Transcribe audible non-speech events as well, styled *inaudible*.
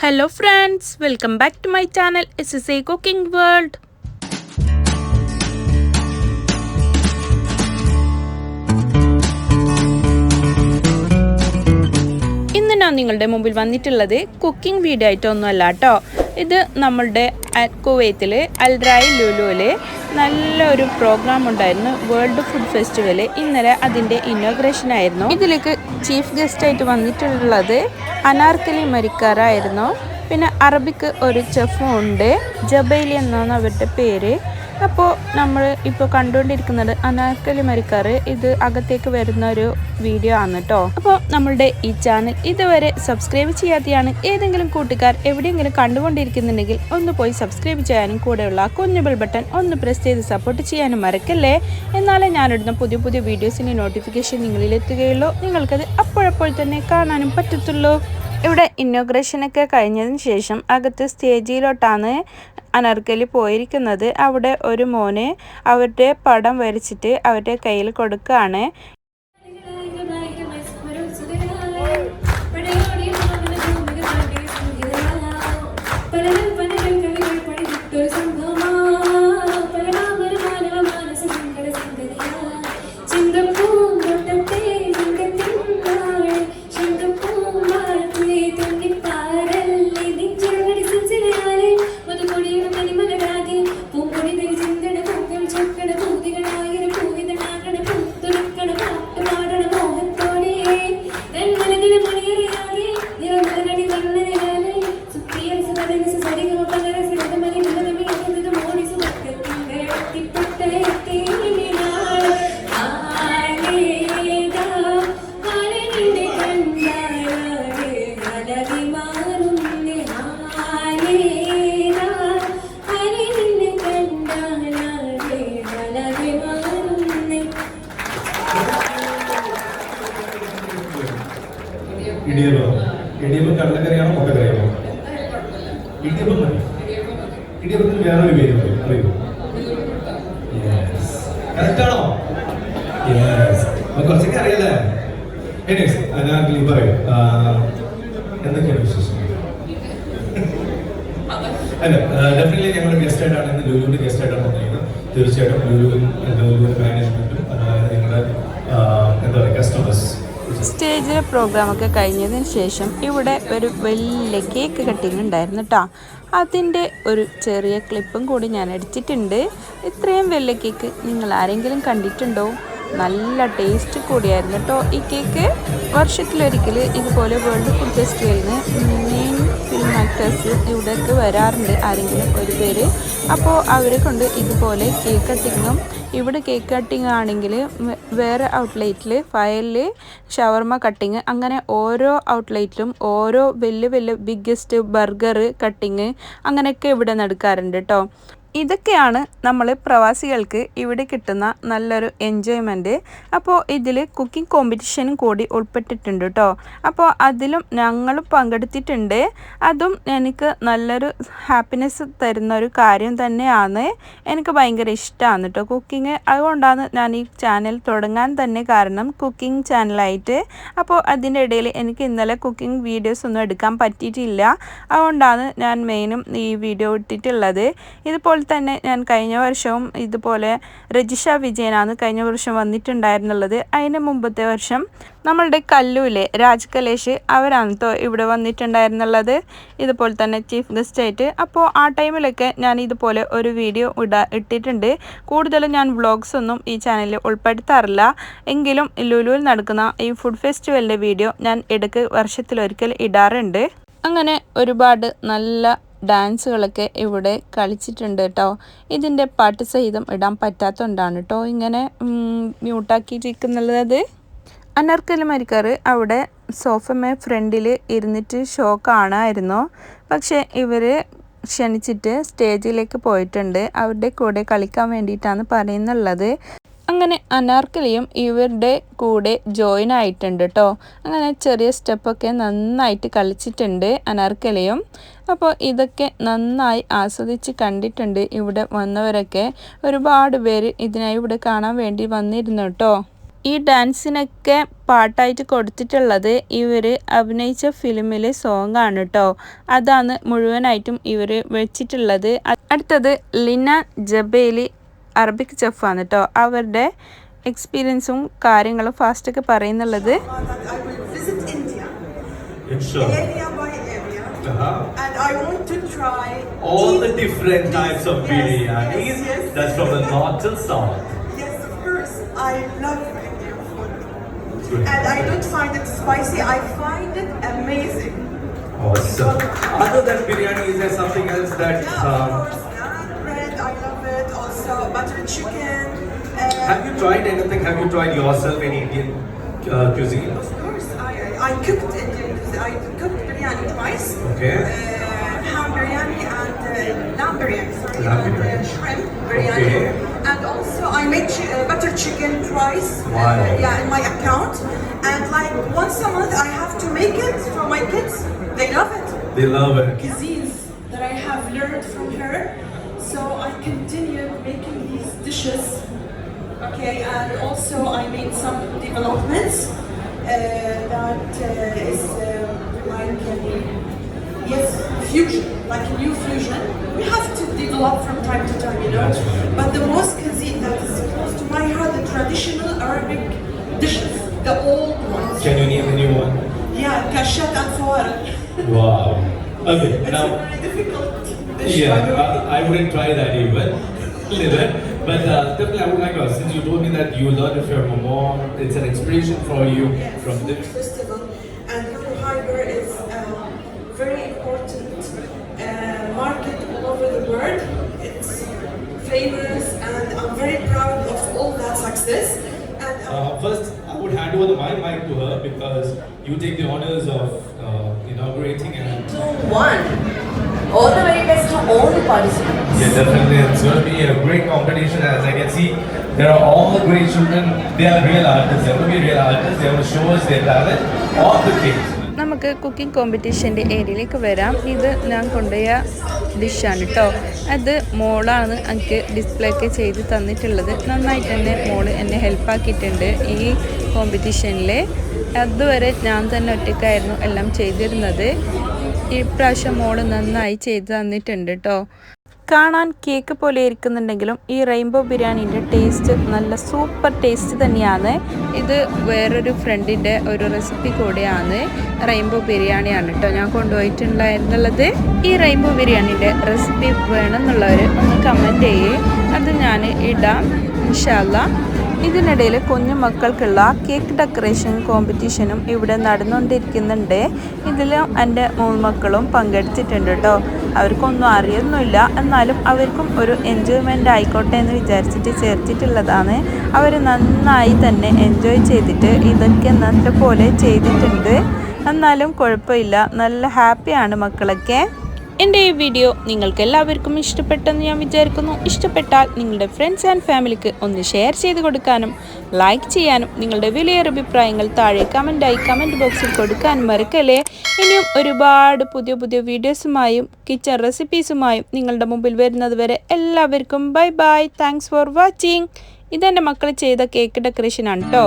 Hello friends welcome back to my channel S S A cooking world ഇന്ന് ഞാൻ നിങ്ങളുടെ മുമ്പിൽ വന്നിട്ടുള്ളത് കുക്കിംഗ് വീഡിയോ ആയിട്ടൊന്നുമല്ല കേട്ടോ ഇത് നമ്മളുടെ കുവൈത്തിൽ അൽറായി ലുലുവിൽ നല്ലൊരു പ്രോഗ്രാം ഉണ്ടായിരുന്നു വേൾഡ് ഫുഡ് ഫെസ്റ്റിവൽ ഇന്നലെ അതിന്റെ ഇന്നോഗ്രേഷൻ ആയിരുന്നു. ഇതിലേക്ക് ചീഫ് ഗസ്റ്റായിട്ട് വന്നിട്ടുള്ളത് അനാർക്കലി മരിക്കാറായിരുന്നു പിന്നെ അറബിക്ക് ഒരു ചെഫും ഉണ്ട്. ജബൈലി എന്നാണ് അവരുടെ പേര്. അപ്പോൾ നമ്മൾ ഇപ്പോൾ കണ്ടുകൊണ്ടിരിക്കുന്നത് അനാർക്കലി മരിക്കാറ് ഇത് അകത്തേക്ക് വരുന്ന ഒരു വീഡിയോ ആണ് കേട്ടോ അപ്പോൾ നമ്മളുടെ ഈ ചാനൽ ഇതുവരെ സബ്സ്ക്രൈബ് ചെയ്യാതെയാണ് ഏതെങ്കിലും കൂട്ടുകാർ എവിടെയെങ്കിലും കണ്ടുകൊണ്ടിരിക്കുന്നുണ്ടെങ്കിൽ ഒന്ന് പോയി സബ്സ്ക്രൈബ് ചെയ്യാനും കൂടെയുള്ള കുഞ്ഞു ബട്ടൺ ഒന്ന് പ്രസ് ചെയ്ത് സപ്പോർട്ട് ചെയ്യാനും മറക്കല്ലേ? എന്നാലേ ഞാനിടുന്ന പുതിയ പുതിയ വീഡിയോസിന്റെ നോട്ടിഫിക്കേഷൻ നിങ്ങളിൽ എത്തുകയുള്ളൂ നിങ്ങൾക്കത് അപ്പോഴപ്പോൾ തന്നെ കാണാനും പറ്റത്തുള്ളൂ. ഇവിടെ ഇന്നോഗ്രേഷനൊക്കെ കഴിഞ്ഞതിന് ശേഷം അകത്ത് സ്റ്റേജിലോട്ടാണ് അനർക്കലി പോയിരിക്കുന്നത്. അവിടെ ഒരു മോന് അവരുടെ പടം വരച്ചിട്ട് അവരുടെ കയ്യിൽ കൊടുക്കുകയാണ് ഇടിയപ്പം. ഇടിയപ്പം കടലക്കറിയാണോ മുട്ടക്കറിയാണോ ഇടിയപ്പം മതി ഇടിയപ്പത്തിന് വേറൊരു പേരുണ്ട്. അറിയോ? കറക്റ്റാണോ കുറച്ചൊക്കെ അറിയല്ലേ ഞാൻ പറയും. എന്തൊക്കെയാണ് വിശേഷം അല്ല ഡെഫിനറ്റ്ലി ഞങ്ങളുടെ ഗസ്റ്റ് ആയിട്ടാണ് ഇന്ന് ലുലുവിന്റെ ഗസ്റ്റ് ആയിട്ടാണ് തീർച്ചയായിട്ടും ലുലുവിൻ ലുലുവിന്റെ മാനേജ്മെന്റും സ്റ്റേജിലെ പ്രോഗ്രാമൊക്കെ കഴിഞ്ഞതിന് ശേഷം ഇവിടെ ഒരു വലിയ കേക്ക് കട്ടിങ് ഉണ്ടായിരുന്നു കേട്ടോ അതിന്റെ ഒരു ചെറിയ ക്ലിപ്പും കൂടി ഞാൻ എടുത്തിട്ടുണ്ട് ഇത്രയും വലിയ കേക്ക് നിങ്ങൾ ആരെങ്കിലും കണ്ടിട്ടുണ്ടോ? നല്ല ടേസ്റ്റ് കൂടിയായിരുന്നു കേട്ടോ ഈ കേക്ക്. വർഷത്തിലൊരിക്കൽ ഇതുപോലെ വേൾഡ് ഫുഡ് ഫെസ്റ്റിവലിന് ഫിലിം ഇവിടേക്ക് വരാറുണ്ട് ആരെങ്കിലും ഒരു പേര്. അപ്പോൾ അവരെ കൊണ്ട് ഇതുപോലെ കേക്ക് കട്ടിങ്ങും ഇവിടെ കേക്ക് കട്ടിങ് ആണെങ്കിൽ വേറെ ഔട്ട്ലെറ്റിൽ ഫയലിൽ ഷവർമ കട്ടിങ് അങ്ങനെ ഓരോ ഔട്ട്ലെറ്റിലും ഓരോ വലിയ വലിയ ബിഗ്ഗസ്റ്റ് ബർഗർ കട്ടിങ് അങ്ങനെയൊക്കെ ഇവിടെ നടക്കാറുണ്ട് കേട്ടോ ഇതൊക്കെയാണ് നമ്മൾ പ്രവാസികൾക്ക് ഇവിടെ കിട്ടുന്ന നല്ലൊരു എൻജോയ്മെന്റ് അപ്പോൾ ഇതിൽ കുക്കിംഗ് കോമ്പറ്റീഷനും കൂടി ഉൾപ്പെട്ടിട്ടുണ്ട് കേട്ടോ അപ്പോൾ അതിലും ഞങ്ങൾ പങ്കെടുത്തിട്ടുണ്ട്. അതും എനിക്ക് നല്ലൊരു ഹാപ്പിനെസ് തരുന്ന ഒരു കാര്യം തന്നെയാണ്. എനിക്ക് ഭയങ്കര ഇഷ്ടമാണ് കേട്ടോ കുക്കിംഗ് അതുകൊണ്ടാണ് ഞാൻ ഈ ചാനൽ തുടങ്ങാൻ തന്നെ കാരണം കുക്കിംഗ് ചാനലായിട്ട് അപ്പോൾ അതിന്റെ ഇടയിൽ എനിക്ക് ഇന്നലെ കുക്കിംഗ് വീഡിയോസ് ഒന്നും എടുക്കാൻ പറ്റിയിട്ടില്ല. അതുകൊണ്ടാണ് ഞാൻ മെയിനും ഈ വീഡിയോ ഇട്ടിട്ടുള്ളത്. ഇതുപോലെ തന്നെ ഞാൻ കഴിഞ്ഞ വർഷവും ഇതുപോലെ രജിഷ വിജയനാണ് കഴിഞ്ഞ വർഷം വന്നിട്ടുണ്ടായിരുന്നുള്ളത്. അതിന് മുമ്പത്തെ വർഷം നമ്മളുടെ കല്ലൂലെ രാജ് കലേഷ് അവരാണ് ഇവിടെ വന്നിട്ടുണ്ടായിരുന്നുള്ളത്. ഇതുപോലെ തന്നെ ചീഫ് ഗസ്റ്റ് ആയിട്ട്. അപ്പോൾ ആ ടൈമിലൊക്കെ ഞാൻ ഇതുപോലെ ഒരു വീഡിയോ ഇടാ ഇട്ടിട്ടുണ്ട്. കൂടുതലും ഞാൻ വ്ളോഗ്സ് ഒന്നും ഈ ചാനലിൽ ഉൾപ്പെടുത്താറില്ല. എങ്കിലും ലുലുവിൽ നടക്കുന്ന ഈ ഫുഡ് ഫെസ്റ്റിവലിന്റെ വീഡിയോ ഞാൻ ഇടയ്ക്ക് വർഷത്തിലൊരിക്കൽ ഇടാറുണ്ട്. അങ്ങനെ ഒരുപാട് നല്ല ഡാൻസുകളൊക്കെ ഇവിടെ കളിച്ചിട്ടുണ്ട് കേട്ടോ. ഇതിന്റെ പാട്ട് സഹിതം ഇടാൻ പറ്റാത്തതുകൊണ്ടാണ് കേട്ടോ ഇങ്ങനെ മ്യൂട്ടാക്കിയിരിക്കുന്നത് അനർക്കലി മരിക്കാർ അവിടെ സോഫമേ ഫ്രണ്ടിൽ ഇരുന്നിട്ട് ഷോ കാണാമായിരുന്നു പക്ഷേ ഇവർ ക്ഷണിച്ചിട്ട് സ്റ്റേജിലേക്ക് പോയിട്ടുണ്ട്. അവരുടെ കൂടെ കളിക്കാൻ വേണ്ടിയിട്ടാണ് പറയുന്നുള്ളത്. അങ്ങനെ അനാർക്കലിയും ഇവരുടെ കൂടെ ജോയിൻ ആയിട്ടുണ്ട് കേട്ടോ അങ്ങനെ ചെറിയ സ്റ്റെപ്പൊക്കെ നന്നായിട്ട് കളിച്ചിട്ടുണ്ട് അനാർക്കലിയും. അപ്പോൾ ഇതൊക്കെ നന്നായി ആസ്വദിച്ച് കണ്ടിട്ടുണ്ട് ഇവിടെ വന്നവരൊക്കെ. ഒരുപാട് പേര് ഇതിനായി ഇവിടെ കാണാൻ വേണ്ടി വന്നിരുന്നു കേട്ടോ ഈ ഡാൻസിനൊക്കെ പാട്ടായിട്ട് കൊടുത്തിട്ടുള്ളത് ഇവർ അഭിനയിച്ച ഫിലിമിലെ സോങ് ആണ് കേട്ടോ അതാണ് മുഴുവനായിട്ടും ഇവർ വെച്ചിട്ടുള്ളത്. അടുത്തത് ലിന ജബേലി അറബിക് ചെഫാണ് കേട്ടോ അവരുടെ എക്സ്പീരിയൻസും കാര്യങ്ങളും ഫാസ്റ്റൊക്കെ പറയുന്നുള്ളത് Uh-huh. and I want to try All the different types of biryani. Yes, yes, That's from the north till south. yes, of course. I love Indian food, and I don't find it spicy. I find it amazing. Awesome. Other than biryani, is there something else that? Yeah, of Um, tried anything? Have you tried yourself any Indian uh, cuisine? Of course, I, I cooked Indian. I cooked biryani twice. Okay. Uh, ham biryani and uh, lamb biryani. Sorry, Lamb and biryani. Uh, shrimp biryani. Okay. And also, I made chi- uh, butter chicken twice. Wow. Uh, yeah, in my account. And like once a month, I have to make it for my kids. They love it. They love it. Cuisines that I have learned from her. So I continued making these dishes. Okay, and also I made some developments uh, that uh, is uh, like a, yes, fusion, like a new fusion. We have to develop from time to time, you know. But the most cuisine that is close to my heart, the traditional Arabic dishes, the old ones. Can you name a new one? Yeah, kashat and fawar. Wow. Okay. It's Now. a very difficult dish. Yeah, by the way. I, I wouldn't try that even. *laughs* But uh, definitely, I would like to ask, since you told me that you learned from your mom, it's an inspiration for you Yes, from this. festival, and Lulu Hyper is a very important uh, market all over the world. It's famous, and I'm very proud of all that success. And uh, Uh, first, I would hand over the my mic to her because you take the honors of uh, inaugurating and one. All the very best to all the participants. Yeah, definitely. It's going to be a great competition. As I can see, there are all the great children. They are real artists. They're going to be real artists. They're going to show us their talent All the kids. നമുക്ക് cooking കോമ്പറ്റീഷന്റെ ഏരിയയിലേക്ക് വരാം ഇത് ഞാൻ കൊണ്ടുപോയ ഡിഷാണ് കേട്ടോ അത് മോളാണ് എനിക്ക് ഡിസ്പ്ലേ ഒക്കെ ചെയ്ത് തന്നിട്ടുള്ളത് നന്നായിട്ട് തന്നെ മോൾ എന്നെ ഹെൽപ്പാക്കിയിട്ടുണ്ട് ഈ കോമ്പറ്റീഷനിൽ അതുവരെ ഞാൻ തന്നെ ഒറ്റയ്ക്കായിരുന്നു എല്ലാം ചെയ്തിരുന്നത് ഇപ്രാവശ്യം മോൾ നന്നായി ചെയ്ത് തന്നിട്ടുണ്ട് കേട്ടോ കാണാൻ കേക്ക് പോലെ ഇരിക്കുന്നുണ്ടെങ്കിലും ഈ റെയിൻബോ ബിരിയാണിന്റെ ടേസ്റ്റ് നല്ല സൂപ്പർ ടേസ്റ്റ് തന്നെയാണ്. ഇത് വേറൊരു ഫ്രണ്ടിന്റെ ഒരു റെസിപ്പി കൂടിയാണ്. റെയിൻബോ ബിരിയാണിയാണ് കേട്ടോ ഞാൻ കൊണ്ടുപോയിട്ടുണ്ടായിരുന്നുള്ളത്. ഈ റെയിൻബോ ബിരിയാണിന്റെ റെസിപ്പി വേണമെന്നുള്ളവർ ഒന്ന് കമന്റ് ചെയ്യേ. അത് ഞാൻ ഇടാം. ഇൻഷാല്ല ഇതിനിടയിൽ കുഞ്ഞു മക്കൾക്കുള്ള കേക്ക് ഡെക്കറേഷൻ കോമ്പറ്റീഷനും ഇവിടെ നടന്നുകൊണ്ടിരിക്കുന്നുണ്ട്. ഇതിലും എന്റെ മക്കളും പങ്കെടുത്തിട്ടുണ്ട് കേട്ടോ അവർക്കൊന്നും അറിയൊന്നുമില്ല. എന്നാലും അവർക്കും ഒരു എൻജോയ്മെന്റ് ആയിക്കോട്ടെ എന്ന് വിചാരിച്ചിട്ട് ചേർത്തിട്ടുള്ളതാണ്. അവർ നന്നായി തന്നെ എൻജോയ് ചെയ്തിട്ട് ഇതൊക്കെ നല്ലപോലെ ചെയ്തിട്ടുണ്ട്. എന്നാലും കുഴപ്പമില്ല. നല്ല ഹാപ്പിയാണ് മക്കളൊക്കെ. എന്റെ ഈ വീഡിയോ നിങ്ങൾക്ക് എല്ലാവർക്കും ഇഷ്ടപ്പെട്ടെന്ന് ഞാൻ വിചാരിക്കുന്നു. ഇഷ്ടപ്പെട്ടാൽ നിങ്ങളുടെ ഫ്രണ്ട്സ് ആൻഡ് ഫാമിലിക്ക് ഒന്ന് ഷെയർ ചെയ്ത് കൊടുക്കാനും ലൈക്ക് ചെയ്യാനും നിങ്ങളുടെ വിലയേറെ അഭിപ്രായങ്ങൾ താഴെ കമന്റായി കമന്റ് ബോക്സിൽ കൊടുക്കാനും മറക്കല്ലേ? ഇനിയും ഒരുപാട് പുതിയ പുതിയ വീഡിയോസുമായും കിച്ചൺ റെസിപ്പീസുമായും നിങ്ങളുടെ മുമ്പിൽ വരുന്നതുവരെ എല്ലാവർക്കും bye bye thanks for watching ഇതെന്റെ മക്കൾ ചെയ്ത കേക്ക് ഡെക്കറേഷനാണ് കേട്ടോ